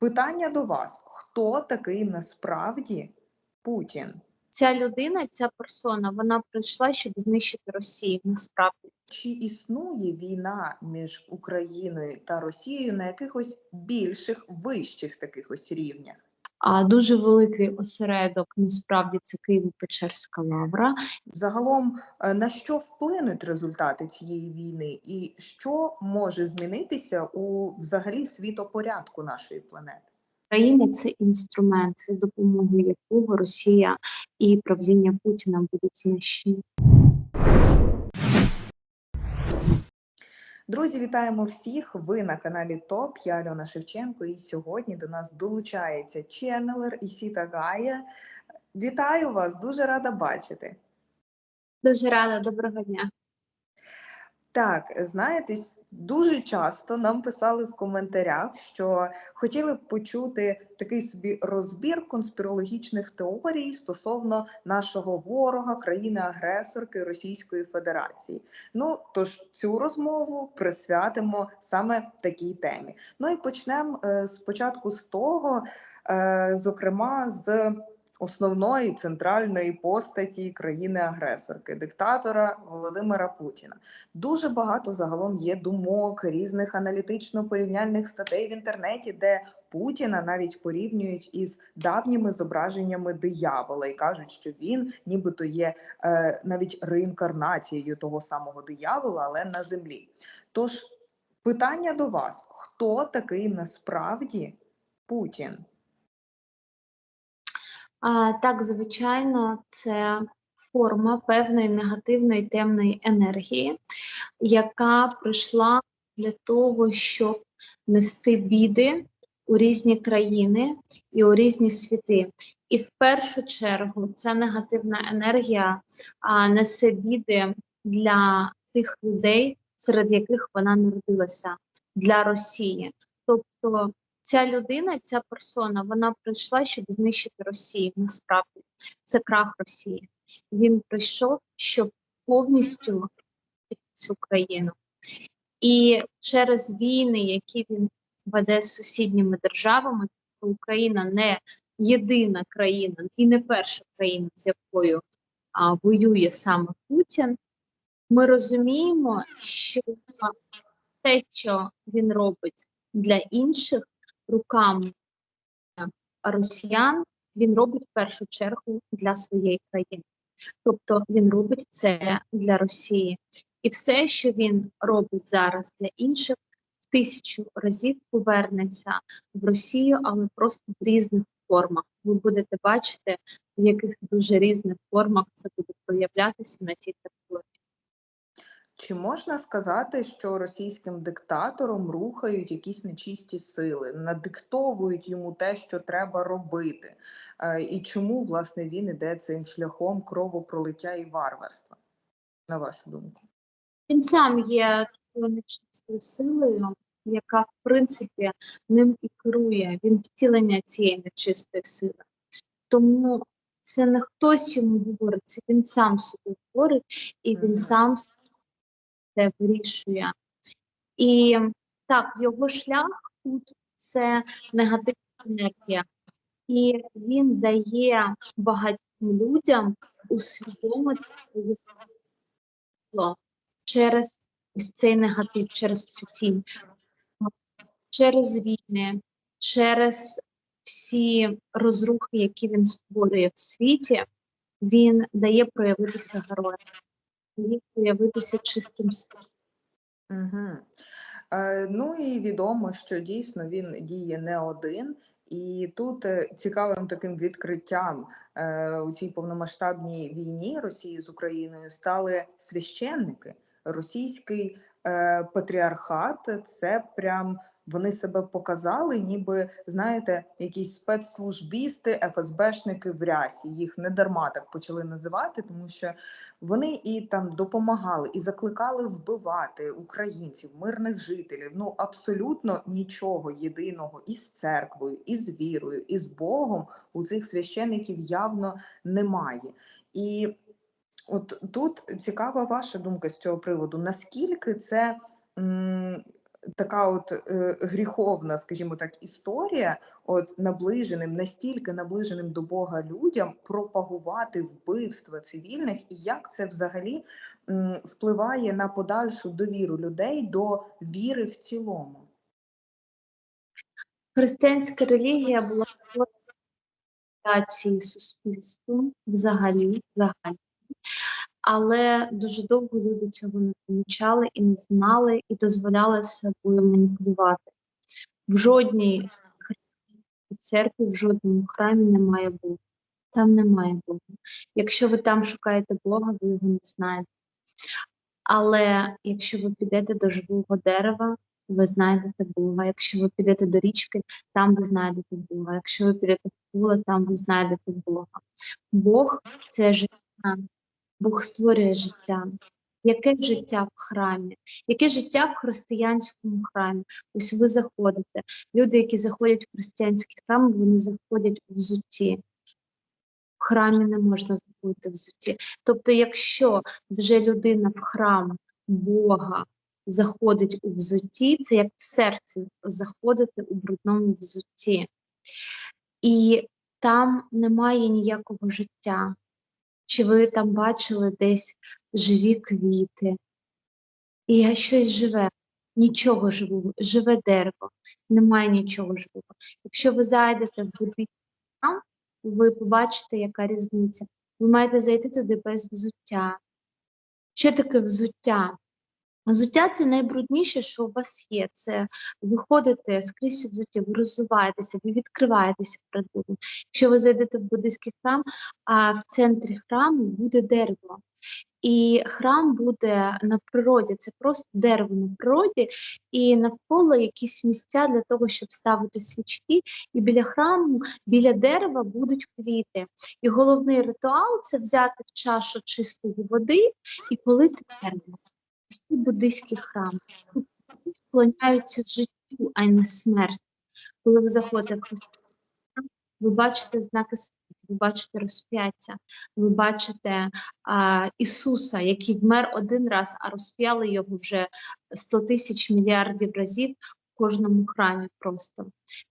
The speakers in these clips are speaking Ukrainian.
Питання до вас: хто такий насправді Путін? Ця людина, ця персона, вона прийшла, щоб знищити Росію насправді. Чи існує війна між Україною та Росією на якихось більших вищих таких ось рівнях? А дуже великий осередок насправді це Києво-Печерська лавра. Загалом, е, на що вплинуть результати цієї війни, і що може змінитися у взагалі світопорядку нашої планети? Країна це інструмент, за допомогою якого Росія і правління Путіна будуть знищені. Друзі, вітаємо всіх! Ви на каналі ТОП. Я Альона Шевченко, і сьогодні до нас долучається ченнелер Ісіта Гая. Вітаю вас! Дуже рада бачити. Дуже рада, доброго дня. Так, знаєте, дуже часто нам писали в коментарях, що хотіли б почути такий собі розбір конспірологічних теорій стосовно нашого ворога, країни-агресорки Російської Федерації. Ну тож цю розмову присвятимо саме такій темі. Ну і почнемо е, спочатку з того, е, зокрема з основної центральної постаті країни-агресорки, диктатора Володимира Путіна. Дуже багато загалом є думок, різних аналітично-порівняльних статей в інтернеті, де Путіна навіть порівнюють із давніми зображеннями диявола і кажуть, що він нібито є е, навіть реінкарнацією того самого диявола, але на землі. Тож питання до вас: хто такий насправді Путін? А, так, звичайно, це форма певної негативної темної енергії, яка прийшла для того, щоб нести біди у різні країни і у різні світи. І в першу чергу ця негативна енергія а, несе біди для тих людей, серед яких вона народилася, для Росії. Тобто ця людина, ця персона, вона прийшла, щоб знищити Росію. Насправді це крах Росії. Він прийшов, щоб повністю цю країну. І через війни, які він веде з сусідніми державами, Україна не єдина країна і не перша країна, з якою а, воює саме Путін. Ми розуміємо, що те, що він робить для інших руками росіян, він робить в першу чергу для своєї країни. Тобто він робить це для Росії. І все, що він робить зараз для інших, в тисячу разів повернеться в Росію, але просто в різних формах. Ви будете бачити, в яких дуже різних формах це буде проявлятися на тій території. Чи можна сказати, що російським диктатором рухають якісь нечисті сили, надиктовують йому те, що треба робити? Е, І чому власне він іде цим шляхом кровопролиття і варварства? На вашу думку? Він сам є нечистою силою, яка в принципі ним і керує. Він втілення цієї нечистої сили. Тому це не хтось йому говорить, це він сам собі говорить, і він сам це вирішує. І так, його шлях тут це негативна енергія, і він дає багатьом людям усвідомити через ось цей негатив, через цю тінь, через війни, через всі розрухи, які він створює в світі, він дає проявитися героям, дає проявитися чистим світом. Угу. Е, ну і відомо, що дійсно він діє не один. І тут е, цікавим таким відкриттям е, у цій повномасштабній війні Росії з Україною стали священники. Російський патріархат це прям вони себе показали, ніби знаєте, якісь спецслужбісти, ФСБшники в рясі. Їх не дарма так почали називати, тому що вони і там допомагали і закликали вбивати українців, мирних жителів. Ну абсолютно нічого єдиного із церквою, із вірою, із Богом у цих священиків явно немає. І от тут цікава ваша думка з цього приводу. Наскільки це така от е, гріховна, скажімо так, історія, от наближеним, настільки наближеним до Бога людям пропагувати вбивства цивільних, і як це взагалі м, впливає на подальшу довіру людей до віри в цілому? Християнська релігія була цією суспільством взагалі, взагалі. Але дуже довго люди цього не помічали і не знали, і дозволяли собою маніпулювати. В жодній церкві, в жодному храмі немає Бога. Там немає Бога. Якщо ви там шукаєте Бога, ви його не знаєте. Але якщо ви підете до живого дерева, ви знайдете Бога. Якщо ви підете до річки, там ви знайдете Бога. Якщо ви підете в поле, там ви знайдете Бога. Бог це життя. Бог створює життя. Яке життя в храмі? Яке життя в християнському храмі? Ось ви заходите. Люди, які заходять в християнський храм, вони заходять у взутті. В храмі не можна заходити в взутті. Тобто, якщо вже людина в храм Бога заходить у взутті, це як в серці заходити у брудному взутті. І там немає ніякого життя. Чи ви там бачили десь живі квіти? І щось живе, нічого живого, живе дерево, немає нічого живого. Якщо ви зайдете в будинок, ви побачите, яка різниця. Ви маєте зайти туди без взуття. Що таке взуття? Взуття це найбрудніше, що у вас є. Це ви ходите скрізь у взутті, ви розвиваєтеся, ви відкриваєтеся перед Богом. Якщо ви зайдете в буддийський храм, а в центрі храму буде дерево. І храм буде на природі, це просто дерево на природі, і навколо якісь місця для того, щоб ставити свічки. І біля храму, біля дерева будуть квіти. І головний ритуал це взяти в чашу чистої води і полити дерево. Всі буддийські храми Тут вклоняються життю, а не смерті. Коли ви заходите в храм, ви бачите знаки смерті, ви бачите розп'яття, ви бачите а, Ісуса, який вмер один раз, а розп'яли його вже 100 тисяч мільярдів разів в кожному храмі просто.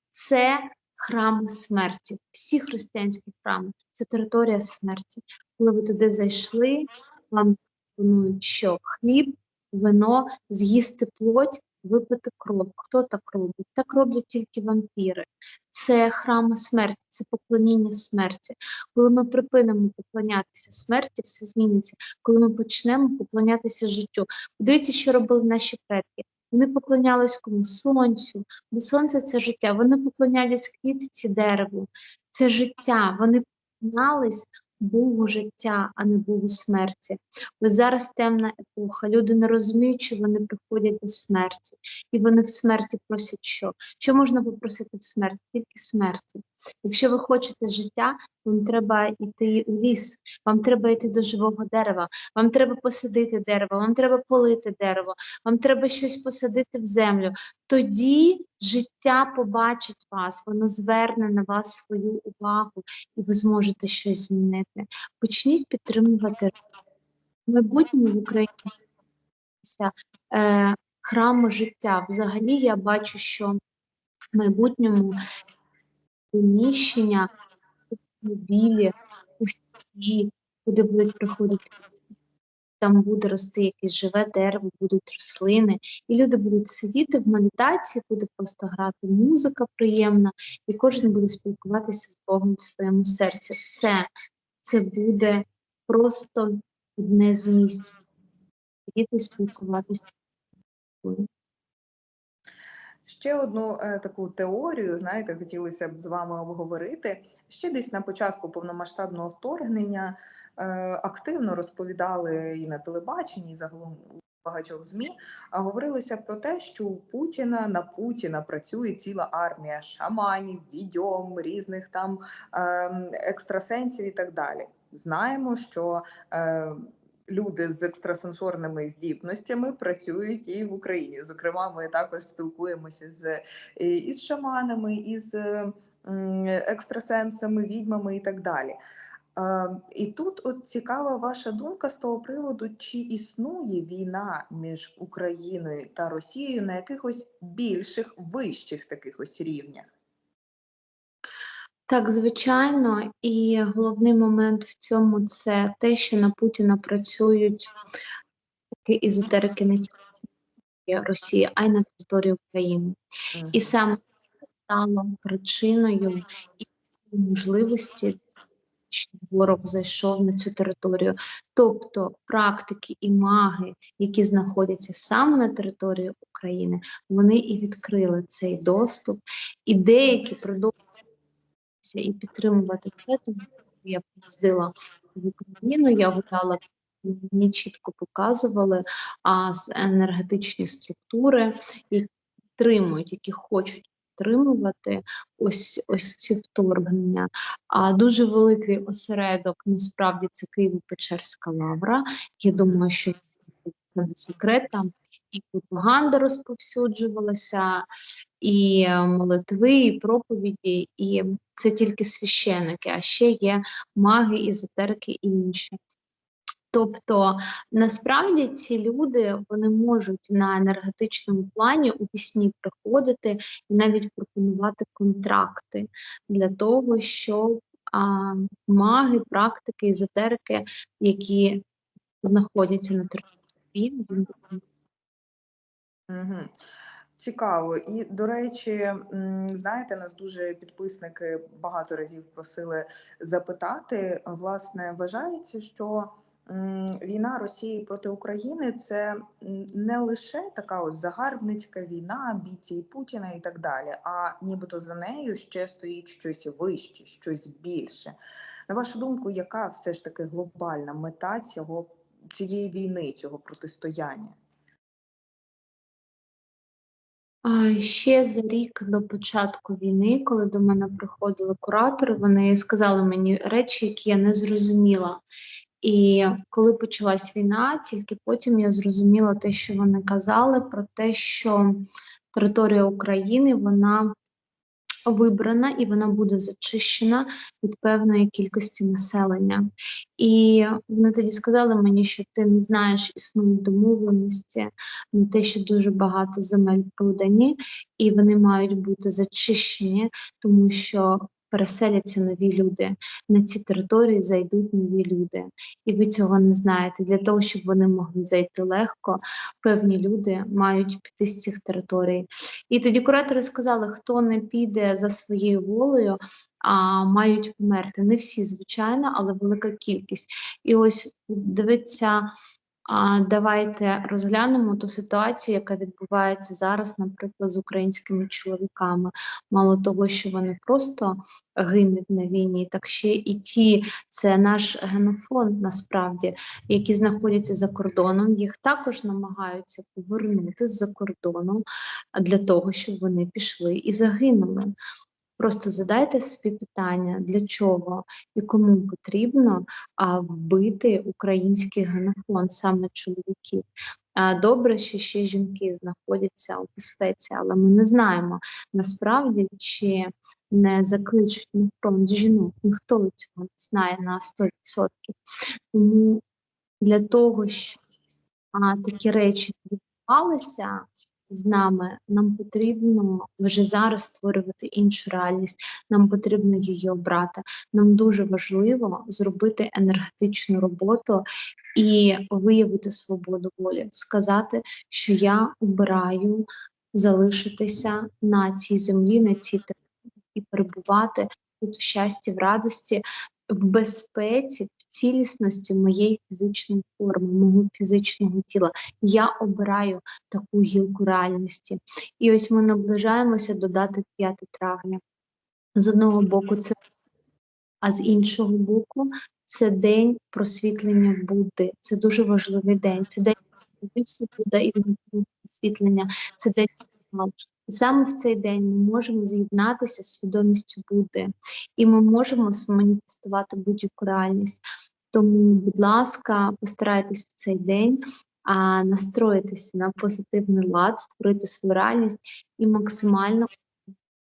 Це храми смерті. Всі християнські храми це територія смерті. Коли ви туди зайшли, вам пропонують що хліб, вино, з'їсти плоть, випити кров. Хто так робить? Так роблять тільки вампіри. Це храми смерті, це поклоніння смерті. Коли ми припинимо поклонятися смерті, все зміниться. Коли ми почнемо поклонятися життю. Подивіться, що робили наші предки. Вони поклонялись кому сонцю, бо сонце це життя. Вони поклонялись квітці дереву, це життя. Вони поклонялись Богу життя, а не Богу смерті. Ось зараз темна епоха. Люди не розуміють, що вони приходять до смерті, і вони в смерті просять що? Що можна попросити в смерті? Тільки смерті. Якщо ви хочете життя, вам треба йти у ліс, вам треба йти до живого дерева, вам треба посадити дерево, вам треба полити дерево, вам треба щось посадити в землю. Тоді життя побачить вас, воно зверне на вас свою увагу, і ви зможете щось змінити. Почніть підтримувати в майбутньому в Україні е, храми життя. Взагалі я бачу, що в майбутньому приміщення, автомобілі, усі, куди будуть приходити. Там буде рости якесь живе дерево, будуть рослини, і люди будуть сидіти в медитації, буде просто грати музика приємна, і кожен буде спілкуватися з Богом в своєму серці. Все це буде просто одне з місць. Сидіти спілкуватися. Ще одну е, таку теорію, знаєте, хотілося б з вами обговорити. Ще десь на початку повномасштабного вторгнення активно розповідали і на телебаченні, і загалом у багатьох змі, говорилося про те, що у Путіна на Путіна працює ціла армія шаманів, відьом, різних там е, екстрасенсів і так далі. Знаємо, що е, люди з екстрасенсорними здібностями працюють і в Україні. Зокрема, ми також спілкуємося з із шаманами, із екстрасенсами, відьмами і так далі. Е, І тут от цікава ваша думка з того приводу, чи існує війна між Україною та Росією на якихось більших, вищих таких ось рівнях? Так, звичайно, і головний момент в цьому це те, що на Путіна працюють такі ізотерики не тільки Росії, а й на території України. І саме це стало причиною і можливості, що ворог зайшов на цю територію. Тобто практики і маги, які знаходяться саме на території України, вони і відкрили цей доступ, і деякі продовжуються і підтримувати тому я приїздила в Україну, я гуляла. Мені чітко показували а, енергетичні структури, які підтримують, які хочуть підтримувати ось ось ці вторгнення. А дуже великий осередок насправді це Києво-Печерська лавра. Я думаю, що це не секрет. Там і пропаганда розповсюджувалася, і е, молитви, і проповіді, і це тільки священики, а ще є маги, ізотерики і інші. Тобто насправді ці люди вони можуть на енергетичному плані у пісні приходити і навіть пропонувати контракти для того, щоб а, маги, практики, езотерики, які знаходяться на території, Цікаво. І, до речі, знаєте, нас дуже підписники багато разів просили запитати. Власне, вважається, що війна Росії проти України це не лише така ось загарбницька війна, бійці Путіна і так далі, а нібито за нею ще стоїть щось вище, щось більше. На вашу думку, яка все ж таки глобальна мета цього цієї війни, цього протистояння? Ще за рік до початку війни, коли до мене приходили куратори, вони сказали мені речі, які я не зрозуміла. І коли почалась війна, тільки потім я зрозуміла те, що вони казали, про те, що територія України вона вибрана і вона буде зачищена від певної кількості населення. І вони тоді сказали мені, що ти не знаєш існують домовленості на те, що дуже багато земель продані, і вони мають бути зачищені, тому що переселяться нові люди. На ці території зайдуть нові люди. І ви цього не знаєте. Для того, щоб вони могли зайти легко, певні люди мають піти з цих територій. І тоді куратори сказали, хто не піде за своєю волею, а мають померти. Не всі, звичайно, але велика кількість. І ось дивиться. А давайте розглянемо ту ситуацію, яка відбувається зараз, наприклад, з українськими чоловіками. Мало того, що вони просто гинуть на війні, так ще і ті, це наш генофонд, насправді, які знаходяться за кордоном, їх також намагаються повернути з-за кордону для того, щоб вони пішли і загинули. Просто задайте собі питання, для чого і кому потрібно а, вбити український генофонд, саме чоловіків. Добре, що ще жінки знаходяться у безпеці, але ми не знаємо насправді, чи не закличуть на фронт жінок. Ніхто цього не знає на 100%. Тому для того, щоб такі речі відбувалися, з нами, нам потрібно вже зараз створювати іншу реальність, нам потрібно її обрати. Нам дуже важливо зробити енергетичну роботу і виявити свободу волі, сказати, що я обираю залишитися на цій землі, на цій території і перебувати тут в щасті, в радості, в безпеці, в цілісності моєї фізичної форми, мого фізичного тіла. Я обираю таку гілку реальності. І ось ми наближаємося до дати 5 травня. З одного боку, це а з іншого боку, це день просвітлення Будди. Це дуже важливий день. Це день Будда і він просвітлення. Це день І саме в цей день ми можемо з'єднатися з свідомістю Будди, і ми можемо зманіфестувати будь-яку реальність. Тому, будь ласка, постарайтесь в цей день а, настроїтися на позитивний лад, створити свою реальність і максимально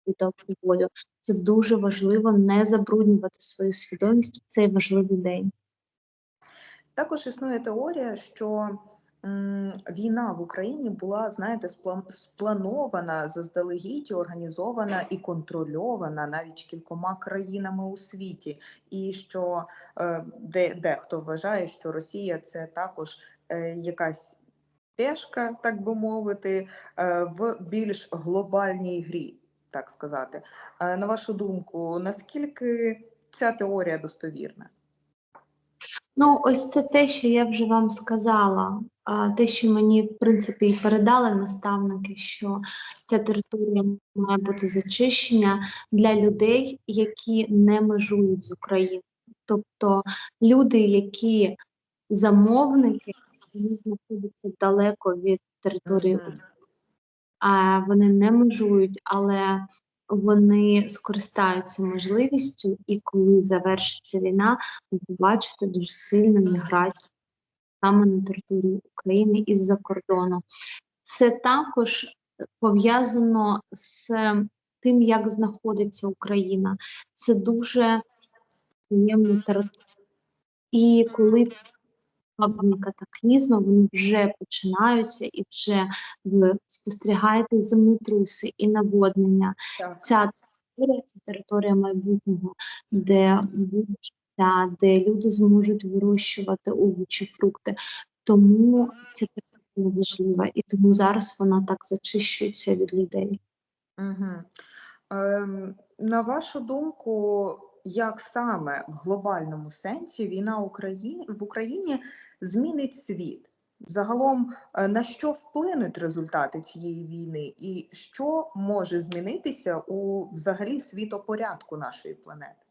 пити алкоголю. Це дуже важливо не забруднювати свою свідомість в цей важливий день. Також існує теорія, що війна в Україні була, знаєте, спланована заздалегідь, організована і контрольована навіть кількома країнами у світі, і що е, де, дехто вважає, що Росія це також е, якась пешка, так би мовити, е, в більш глобальній грі, так сказати. На вашу думку, наскільки ця теорія достовірна? Ну, ось це те, що я вже вам сказала. Те, що мені, в принципі, і передали наставники, що ця територія має бути зачищена для людей, які не межують з Україною. Тобто люди, які замовники, вони знаходяться далеко від території Мгм. а вони не межують, але вони скористаються можливістю, і коли завершиться війна, ви побачите дуже сильну міграцію саме на території України із-за кордону. Це також пов'язано з тим, як знаходиться Україна. Це дуже приємна територія. І коли масштабні катаклізми вони вже починаються і вже ви спостерігаєте землетруси і наводнення. Так. Ця територія це територія майбутнього, де буде життя, де люди зможуть вирощувати овочі, фрукти. Тому ця територія важлива, і тому зараз вона так зачищується від людей. Угу. Ем, на вашу думку, як саме в глобальному сенсі війна Украї... в Україні змінить світ? Загалом, е, на що вплинуть результати цієї війни, і що може змінитися у взагалі світопорядку нашої планети?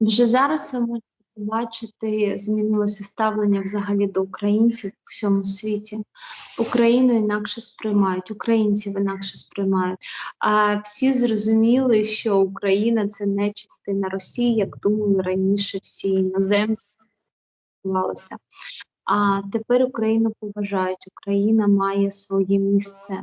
Вже зараз ви можете побачити, змінилося ставлення взагалі до українців у всьому світі. Україну інакше сприймають, українців інакше сприймають. А всі зрозуміли, що Україна це не частина Росії, як думали раніше всі іноземці. А тепер Україну поважають. Україна має своє місце,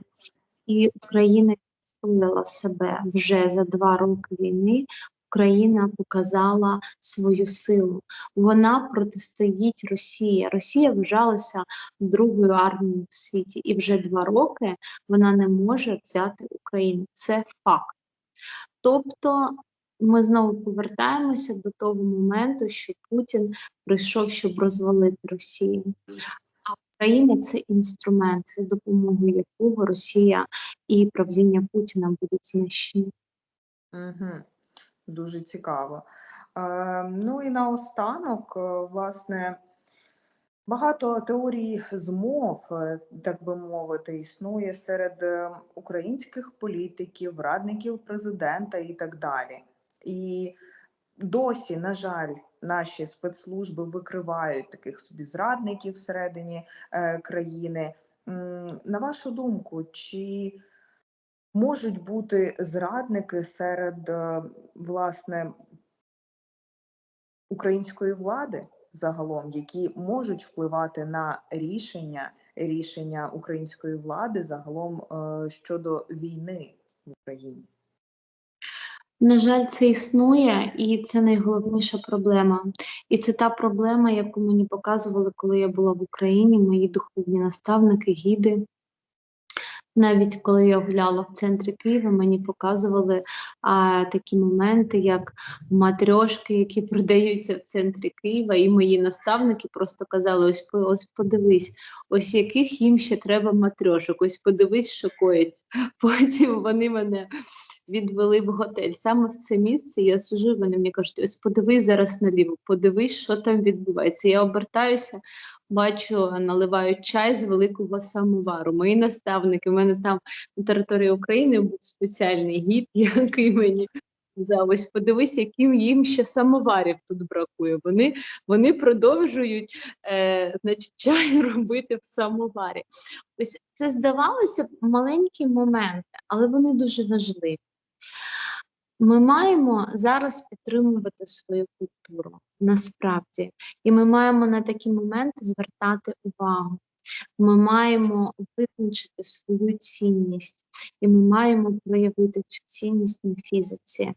і Україна відстояла себе вже за два роки війни. Україна показала свою силу. Вона протистоїть Росії. Росія вважалася другою армією в світі, і вже два роки вона не може взяти Україну. Це факт. Тобто ми знову повертаємося до того моменту, що Путін прийшов, щоб розвалити Росію. А Україна це інструмент, за допомогою якого Росія і правління Путіна будуть знищені. Угу. Дуже цікаво. Е, ну і наостанок, е, власне, багато теорій змов, е, так би мовити, існує серед українських політиків, радників президента і так далі. І досі, на жаль, наші спецслужби викривають таких собі зрадників всередині країни. На вашу думку, чи можуть бути зрадники серед е, власне української влади загалом, які можуть впливати на рішення рішення української влади загалом е, щодо війни в Україні? На жаль, це існує, і це найголовніша проблема. І це та проблема, яку мені показували, коли я була в Україні, мої духовні наставники, гіди. Навіть коли я гуляла в центрі Києва, мені показували а, такі моменти, як матрьошки, які продаються в центрі Києва, і мої наставники просто казали: ось ось подивись, ось яких їм ще треба матрьошок, ось подивись, що коїться. Потім вони мене відвели в готель. Саме в це місце я сижу, вони мені кажуть, ось подивись зараз наліво, подивись, що там відбувається. Я обертаюся, бачу, наливають чай з великого самовару. Мої наставники, у мене там на території України був спеціальний гід, який мені казав, ось подивись, яким їм ще самоварів тут бракує. Вони, вони продовжують е, значить, чай робити в самоварі. Ось це здавалося б маленькі моменти, але вони дуже важливі. Ми маємо зараз підтримувати свою культуру насправді, і ми маємо на такі моменти звертати увагу. Ми маємо визначити свою цінність, і ми маємо проявити цю цінність на фізиці.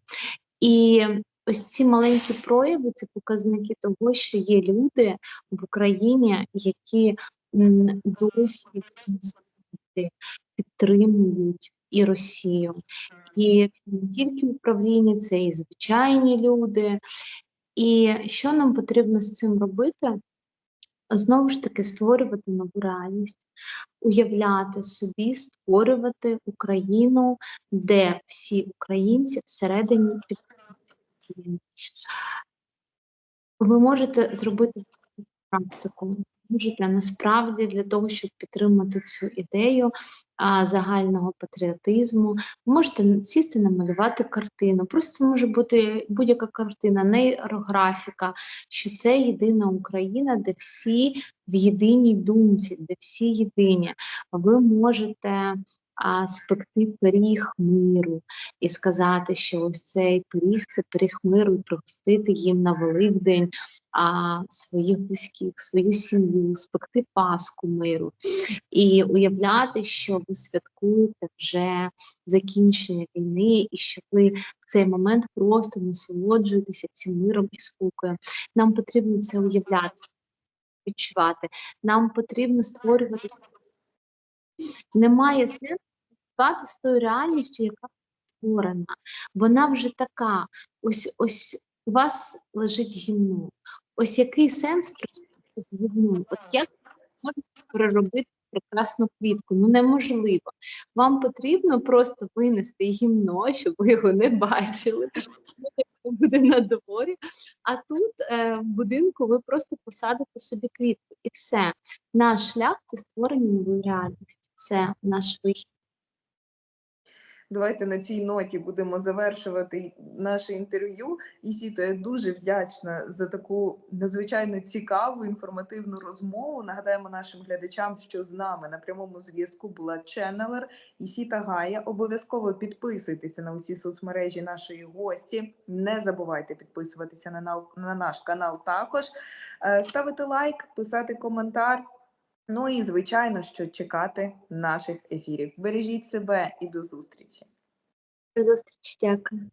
І ось ці маленькі прояви це показники того, що є люди в Україні, які досі підтримують і Росію. І не тільки управління, це і звичайні люди. І що нам потрібно з цим робити? Знову ж таки, створювати нову реальність, уявляти собі, створювати Україну, де всі українці всередині підтримують. Ви можете зробити практику. Можете насправді для того, щоб підтримати цю ідею а, загального патріотизму, можете сісти, намалювати картину. Просто це може бути будь-яка картина, нейрографіка, що це єдина Україна, де всі в єдиній думці, де всі єдині. Ви можете а, спекти пиріг миру і сказати, що ось цей пиріг це пиріг миру, і пригостити їм на Великдень а, своїх близьких, свою сім'ю, спекти Пасху миру і уявляти, що ви святкуєте вже закінчення війни, і що ви в цей момент просто насолоджуєтеся цим миром і спокоєм. Нам потрібно це уявляти, відчувати. Нам потрібно створювати. Немає сенсу працювати з тою реальністю, яка створена. Вона вже така. Ось ось у вас лежить гімно. Ось який сенс працювати з гімном? От як можна переробити прекрасну квітку? Ну неможливо. Вам потрібно просто винести гімно, щоб ви його не бачили. Буде на дворі, а тут е, в будинку ви просто посадите собі квітку, і все. Наш шлях це створення нової реальності. Це наш вихід. Давайте на цій ноті будемо завершувати наше інтерв'ю. Ісіто, я дуже вдячна за таку надзвичайно цікаву інформативну розмову. Нагадаємо нашим глядачам, що з нами на прямому зв'язку була ченнелер Ісіта Гая. Обов'язково підписуйтеся на усі соцмережі нашої гості. Не забувайте підписуватися на, на наш канал також, Е, ставити лайк, писати коментар. Ну і звичайно, що чекати наших ефірів. Бережіть себе і до зустрічі. До зустрічі, дякую.